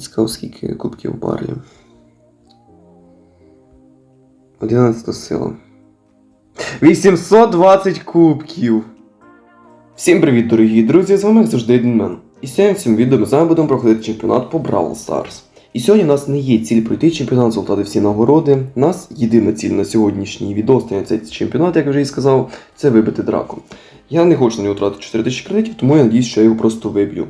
Цікаво, скільки кубків барлі. 11 сила. 820 кубків! Всім привіт, дорогі друзі! З вами як завжди Едінмен. І сьогодні в цьому відео ми з вами будемо проходити чемпіонат по Бравл Stars. І сьогодні у нас не є ціль пройти чемпіонат, золотати всі нагороди. У нас єдина ціль на сьогоднішній відео на цей чемпіонат, як я вже і сказав, це вибити драку. Я не хочу на нього тратити 4000 кредитів, тому я надіюсь, що я його просто виб'ю.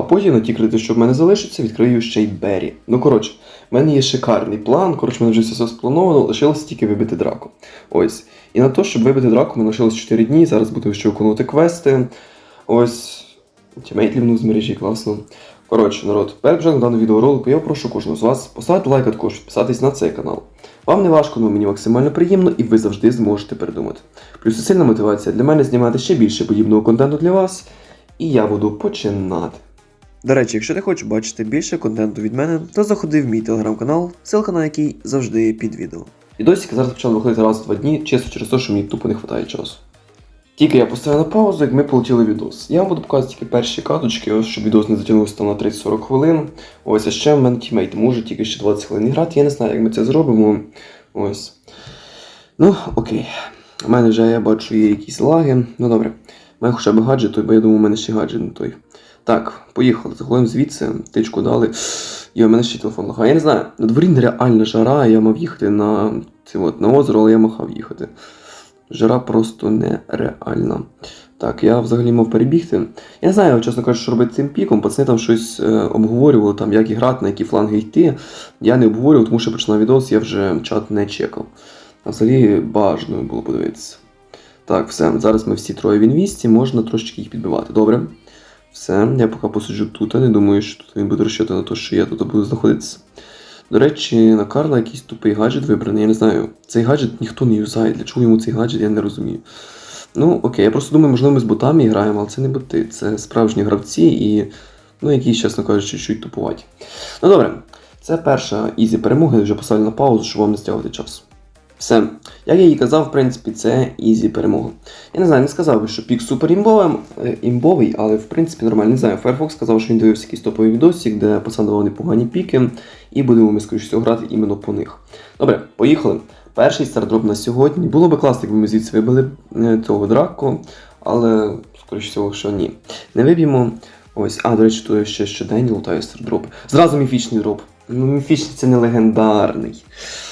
А потім на ті кредити, що в мене залишаться, відкрию ще й Беррі. Ну коротше, в мене є шикарний план. Коротше, мене вже все сплановано, лишилося тільки вибити драку. Ось. І на те, щоб вибити драку, мені лишилось 4 дні. Зараз буду ще виконувати квести. Ось. Тімейт лівнув з мережі, класно. Коротше, народ, перед початком даного відеоролику я прошу кожного з вас поставити лайк, а також підписатись на цей канал. Вам не важко, але мені максимально приємно і ви завжди зможете передумати. Плюс це сильна мотивація для мене знімати ще більше подібного контенту для вас. І я буду починати. До речі, якщо ти хочеш бачити більше контенту від мене, то заходи в мій телеграм-канал, ссылка на який завжди під відео. Відосики зараз почали виходити раз в два дні, чисто через те, що мені тупо не вистачає часу. Тільки я поставив на паузу, як ми полетіли відос. Я вам буду показувати тільки перші каточки, ось, щоб відос не затягнувся там на 30-40 хвилин. Ось, а ще в мене тімейт може тільки ще 20 хвилин грати. Я не знаю, як ми це зробимо. Ось. Ну, окей. У мене вже я бачу є якісь лаги. Ну добре. У мене хоча б гаджет, бо я думаю, у мене ще гаджет не той. Так, поїхали. Заходимо звідси, тичку дали. І у мене ще телефон лагає. Я не знаю, на дворі нереальна жара, я мав їхати на, це от, на озеро, але я махав їхати. Жара просто нереальна. Так, я взагалі мав перебігти. Я не знаю, чесно кажучи, що робити цим піком. Пацани там щось е, обговорювали, там, як грати, на які фланги йти. Я не обговорював, тому що починав відос, я вже чат не чекав. А взагалі бажано було подивитися. Так, все. Зараз ми всі троє в інвісті, можна трошечки їх підбивати. Добре. Все, я поки посиджу тут, не думаю, що тут він буде розчити на те, що я тут буду знаходитися. До речі, на Карла якийсь тупий гаджет вибраний, я не знаю. Цей гаджет ніхто не юзає. Для чого йому цей гаджет, я не розумію. Ну, окей, я просто думаю, можливо, ми з ботами граємо, але це не боти, це справжні гравці і, ну, якісь, чесно кажучи, чуть-чуть тупуваті. Ну добре, це перша ізі перемога, я вже поставлю на паузу, щоб вам не стягувати час. Все. Як я і казав, в принципі, це ізі перемога. Я не знаю, не сказав би, що пік супер е, імбовий, але в принципі нормально. Не знаю, Firefox сказав, що він дивився якийсь топовий відосик, де пацан давав непогані піки, і будемо ми, скоріше грати іменно по них. Добре, поїхали. Перший стардроп на сьогодні. Було би класно, якби ми звідси вибили е, цього драку, але, скоріше всього, що ні. Не виб'ємо. Ось, а, до речі, тут ще щоденні лутаю стардропи. Зразу міфічний дроп. Ну, міфічний це не легендарний.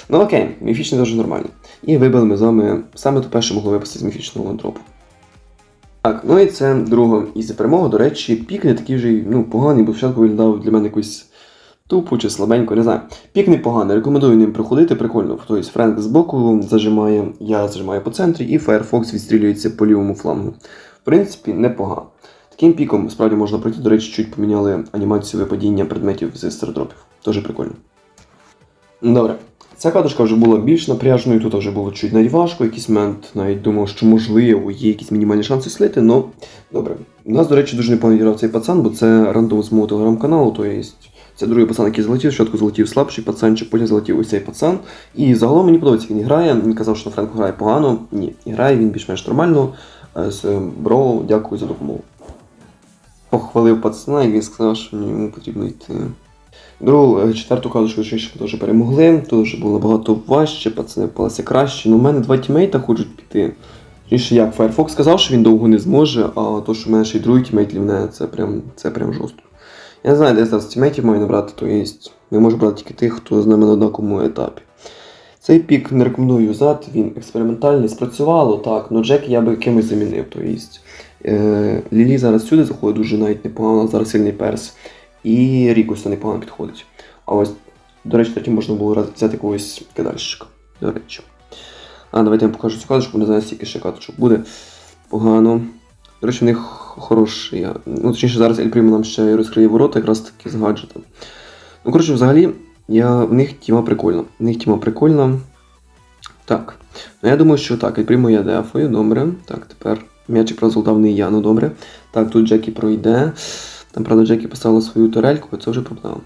Ну окей, міфічний дуже нормально. І вибили ми з вами саме то перше могло випасти з міфічного дропу. Так, ну і це друга ізі перемога. До речі, пік не такий вже ну, поганий, бо спочатку виглядав для мене якось тупо чи слабенько, не знаю. Пік непоганий, рекомендую ним проходити, прикольно. Тобто Френк з боку зажимає, я зажимаю по центрі, і Firefox відстрілюється по лівому флангу. В принципі, непогано. Таким піком справді можна пройти, до речі, чуть поміняли анімацію випадіння предметів з стардропів. Дуже прикольно. Добре. Ця каточка вже була більш напряжною, тут вже було чуть навіть важко, якийсь момент навіть думав, що можливо є якісь мінімальні шанси слити, але добре. У нас, до речі, дуже непогано грав цей пацан, бо це рандом з мого телеграм-каналу, то є це другий пацан, який залетів, спочатку залетів слабший пацанчик, потім залетів ось цей пацан. І загалом мені подобається, він грає. Він казав, що Френко грає погано. Ні, грає він більш-менш нормально. Е, Бро, дякую за допомогу. Похвалив пацана, і він сказав, що йому потрібно йти. Другу, е, четверту каточку ще теж перемогли, тут вже було набагато важче, пацани впалися краще. Ну, у мене два тімейта хочуть піти. Точніше, як Firefox сказав, що він довго не зможе, а то, що в мене ще й другий тімейт лівне, це прям, це прям жорстко. Я не знаю, де зараз тімейтів маю набрати, то є. Я можу брати тільки тих, хто з нами на однаковому етапі. Цей пік не рекомендую юзати, він експериментальний, спрацювало, так, але Джек я би кимось замінив. То є. Е, Лілі зараз сюди заходить дуже навіть непогано, зараз сильний перс. І Рікуса непогано підходить. А ось, до речі, тоді можна було взяти якогось кидальщика. До речі. А, давайте я вам покажу цю каточку, не знаю, скільки ще каточок буде. Погано. До речі, в них хороший. Ну, точніше, зараз Ель Прімо нам ще розкриє ворота, якраз таки з гаджетом. Ну, коротше, взагалі, я... в них тіма прикольна. В них тіма прикольна. Так. Ну, я думаю, що так, Ель Прімо я дефою, добре. Так, тепер м'ячик розгулдав не я, ну добре. Так, тут Джекі пройде. Там, правда, Джекі поставила свою турельку, це вже проблема.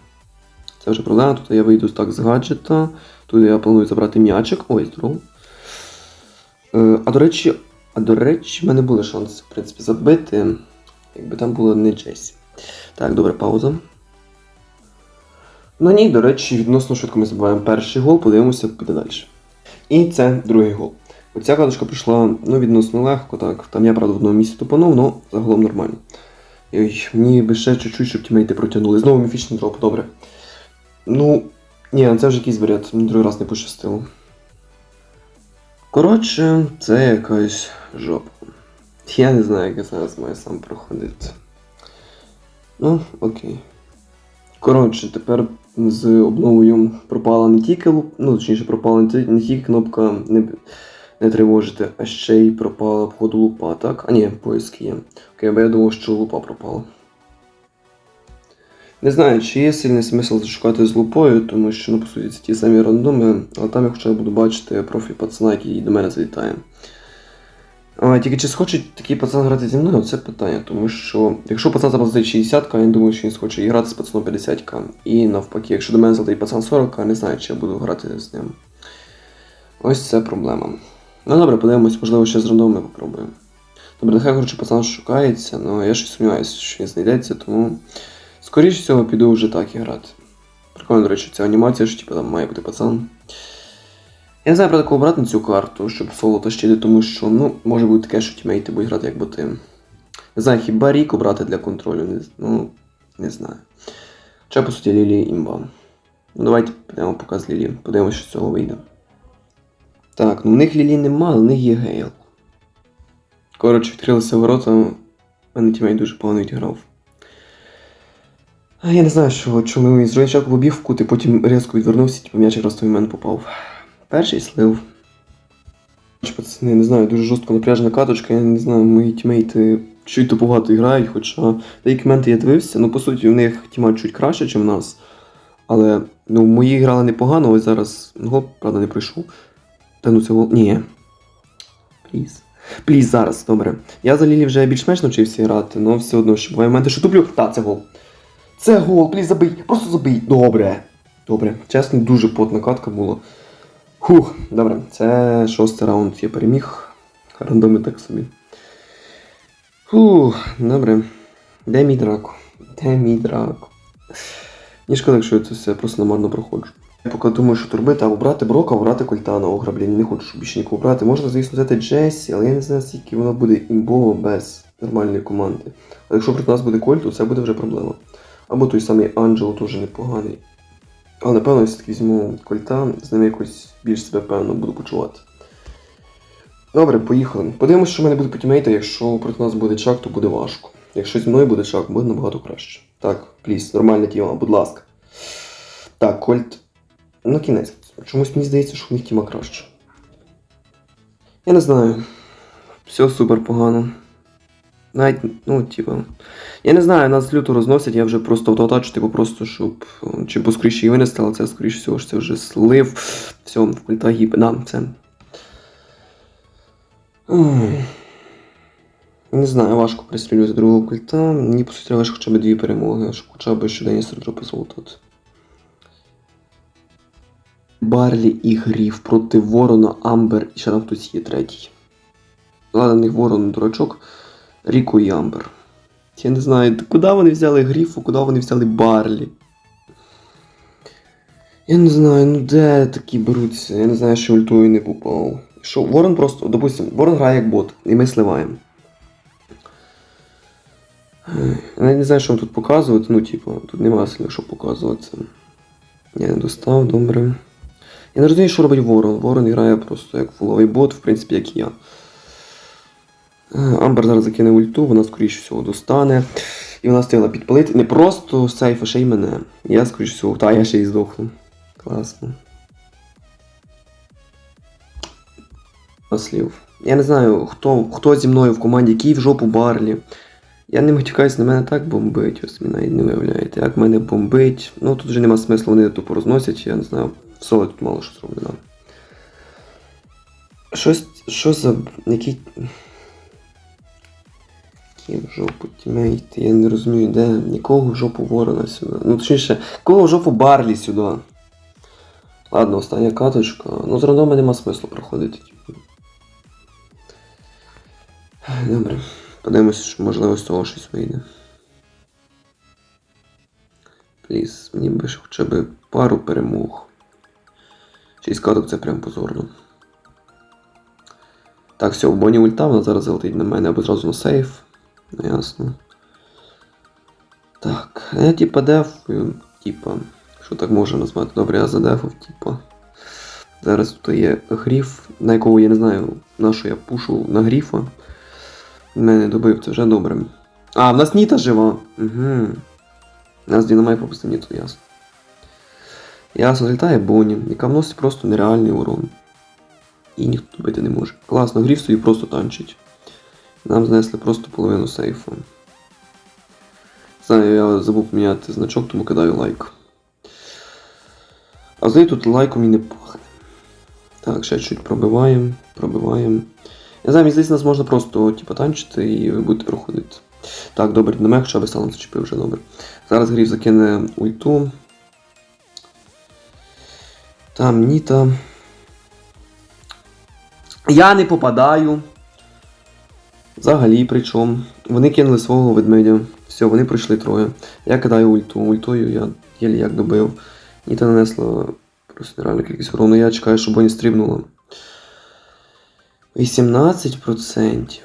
Це вже проблема. Тут я вийду так з гаджета. Тут я планую забрати м'ячик. Ой, здорово. Е, а до речі, а до речі, в мене були шанси, в принципі, забити. Якби там було не Джесі. Так, добре, пауза. Ну ні, до речі, відносно швидко ми забуваємо перший гол, подивимося, як піде далі. І це другий гол. Оця каточка прийшла ну, відносно легко, так. Там я, правда, в одному місці тупанув, але загалом нормально. Ой, мені би ще чуть-чуть, щоб тімейти протягнули. Знову міфічний дроп, добре. Ну, ні, це вже якийсь бред, мені другий раз не пощастило. Коротше, це якась жопа. Я не знаю, як я зараз маю сам проходити. Ну, окей. Коротше, тепер з обновою пропала не тільки луп, ну, точніше, пропала не тільки кнопка не, не тривожити, а ще й пропала походу лупа, так? А ні, поиски є. Окей, бо я думав, що лупа пропала. Не знаю, чи є сильний смисл шукати з лупою, тому що, ну, по суті, це ті самі рандоми, але там я хоча буду бачити профіль пацана, який до мене залітає. А, тільки чи схоче такий пацан грати зі мною, це питання, тому що якщо пацан заплатить 60к, я не думаю, що він схоче і грати з пацаном 50к. І навпаки, якщо до мене залетить пацан 40к, не знаю, чи я буду грати з ним. Ось це проблема. Ну добре, подивимось, можливо, ще з рандомами попробуємо. Добре, нехай коротше пацан шукається, але я щось сумніваюся, що він знайдеться, тому скоріш всього піду вже так і грати. Прикольно, до речі, ця анімація, що типу, там має бути пацан. Я не знаю про таку брати на цю карту, щоб соло тащити, тому що, ну, може бути таке, що тімейти будуть грати як боти. Не знаю, хіба Ріку брати для контролю, не, ну, не знаю. Хоча, по суті, Лілі імба. Ну, давайте підемо показ Лілі, подивимося, що з цього вийде. Так, ну в них Лілі нема, але в них є Гейл. Коротше, відкрилися ворота, в мене тімейт дуже погано відіграв. А я не знаю, що, чому він спочатку побіг в кут, і потім різко відвернувся, типу м'яч просто в мене попав. Перший слив. Пацани, не знаю, дуже жорстко напряжена каточка, я не знаю, мої тімейти чуть то багато грають, хоча деякі моменти я дивився, ну по суті в них тіма чуть краще, ніж в нас. Але ну, мої грали непогано, ось зараз ну, правда, не пройшов. Та ну це. Ні. Пліз. Пліз зараз, добре. Я за Лілі вже більш-менш навчився грати, але все одно, що буває моменти, що туплю. Так, це гол. Це гол, пліз забий, просто забий. Добре. Добре. Чесно, дуже потна катка була. Хух, добре, це шостий раунд я переміг. Рандоми так собі. Фух, добре. Де мій драко? Де мій драко? Мені шкода, якщо я це все просто намарно проходжу. Я поки думаю, що турбити або брати Брока, або брати Кольта на ограблення. Не хочу, щоб більше нікого брати. Можна, звісно, взяти Джесі, але я не знаю, скільки вона буде імбово без нормальної команди. А якщо проти нас буде Кольт, то це буде вже проблема. Або той самий Анджело теж непоганий. Але напевно, я все-таки візьму кольта, з ним якось більш себе певно буду почувати. Добре, поїхали. Подивимося, що в мене буде по тімейту, якщо проти нас буде чак, то буде важко. Якщо зі мною буде чак, буде набагато краще. Так, пліс, нормальна тіма, будь ласка. Так, кольт. Ну, кінець. Чомусь мені здається, що в них тіма краще. Я не знаю. Все супер погано. Навіть, ну, типа. Я не знаю, нас люто розносять, я вже просто автоатачу, типу, просто щоб чи поскоріше її винести, але це, скоріше всього, що це вже слив. Все, в культа гіб. Да, це. Не знаю, важко пристрілювати другого культа. Мені по суті треба хоча б дві перемоги, хоча б щоденні стартропи золотати. Барлі і Гріф проти Ворона, Амбер і ще там хтось є третій. Ладно, не Ворон, дурачок. Ріко і Амбер. Я не знаю, куди вони взяли Гріфу, куди вони взяли Барлі. Я не знаю, ну де такі беруться. Я не знаю, що ультою не попав. Що, Ворон просто, допустим, Ворон грає як бот, і ми сливаємо. Я не знаю, що вам тут показувати, ну, типу, тут немає сильно що показувати. Я не достав, добре. Я не розумію, що робить Ворон. Ворон грає просто як фуловий бот, в принципі, як і я. Амбер зараз закине ульту, вона скоріше всього достане. І вона встигла підпалити не просто сейф, а ще й мене. Я скоріше всього, та я ще й здохну. Класно. Слів. Я не знаю, хто, хто зі мною в команді, який в жопу Барлі. Я не матюкаюсь, на мене так бомбить, ось навіть не виявляєте, як мене бомбить. Ну тут вже нема смислу, вони тупо розносять, я не знаю, соло тут мало що зроблено. Щось, що за. який. Які в жопу тімейти, я не розумію, де нікого в жопу ворона сюди. Ну точніше, кого в жопу Барлі сюди. Ладно, остання каточка. Ну з рандома нема смислу проходити. типу. Добре. Подивимося, що можливо з цього щось вийде. Пліс, мені би ще хоча б пару перемог. Шість каток це прям позорно. Так, все, в Боні ульта, вона зараз залетить на мене або зразу на сейф. Ну, ясно. Так, я типа дефую, типа, що так можна назвати? Добре, я задефав, типа. Зараз тут є гріф, на якого я не знаю, на що я пушу на гріфа. Мене добив, це вже добре. А, в нас Ніта жива. Угу. У нас Дінамай пропустив Ніту, ясно. Ясно, злітає Боні, яка вносить просто нереальний урон. І ніхто добити не може. Класно, гріф собі просто танчить. Нам знесли просто половину сейфу. Знаю, я забув поміняти значок, тому кидаю лайк. А взагалі тут лайком і не пахне. Так, ще чуть пробиваємо, пробиваємо. Я знаю, здається, нас можна просто типу, танчити і ви будете проходити. Так, добре, на мене хоча б салом зачепив вже добре. Зараз грів закине ульту. Там Ніта. Я не попадаю. Взагалі, причому. Вони кинули свого ведмедя. Все, вони пройшли троє. Я кидаю ульту. Ультою я єлі як добив. Ніта нанесла просто нереальну кількість урону. Я чекаю, щоб вони стрибнула. 18%.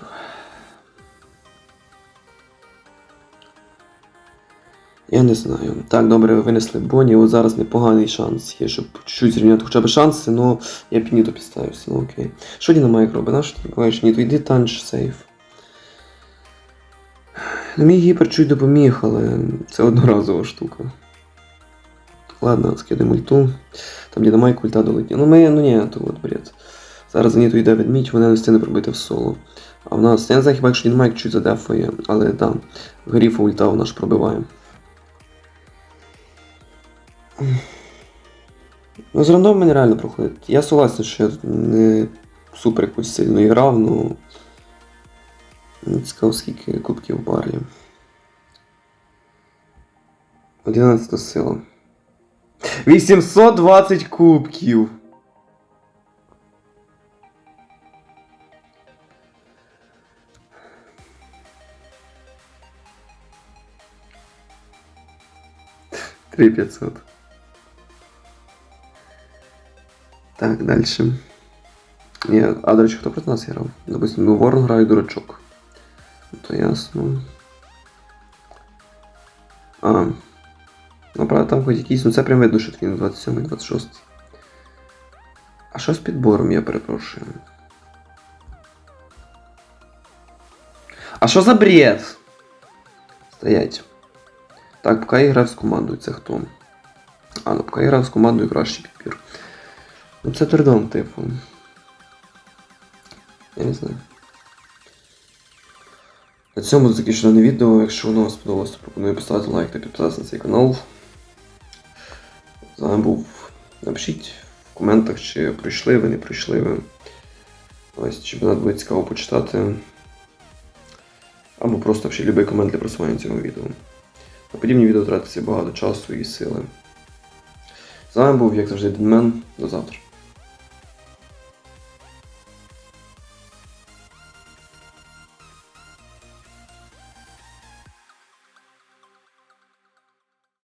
Я не знаю. Так, добре, ви винесли Бонні, от зараз непоганий шанс є, щоб чуть-чуть зрівняти хоча б шанси, але я б Ніту підставився, ну окей. Що Дінамайк робить? На що ти кажеш, Ніту, йди танч сейф. Ну, мій гіпер чуть допоміг, але це одноразова штука. Ладно, скидаємо ульту. Там Дінамайк ульта долетіла. Ну ми, ну ні, то от бред. Зараз за Ніту йде ведмідь, вона не встигне пробити в соло. А в нас, я не знаю, хіба якщо Дінамайк чуть задефає, але там, гріфа ульта вона ж пробиває. Ну, з рандом мені реально проходить. Я согласен, що я не супер якось сильно грав, ну. Не цікаво, скільки кубків барлі. 11 сила. 820 кубків! Три пятьсот. Так, дальше. Ні, а до речі, хто проти нас грав? Допустим, ну Ворон грає дурачок. Ну, То ясно. А. Ну, правда, там хоч якийсь, ну це прям видно, що він 27 26 А що з підбором, я перепрошую? А що за бред? Стоять. Так, поки я грав з командою, це хто? А, ну поки я грав з командою кращий підбір. Ну це тридом, типу. Я не знаю. На цьому закінчено дане відео. Якщо воно вам сподобалось, то пропоную поставити лайк та підписатися на цей канал. З вами був. Напишіть в коментах, чи пройшли ви, не пройшли ви. Ось, чи буде буде цікаво почитати. Або просто ще любий комент для просування цього відео. На подібні відео тратиться багато часу і сили. З вами був, як завжди, Дінмен. До завтра.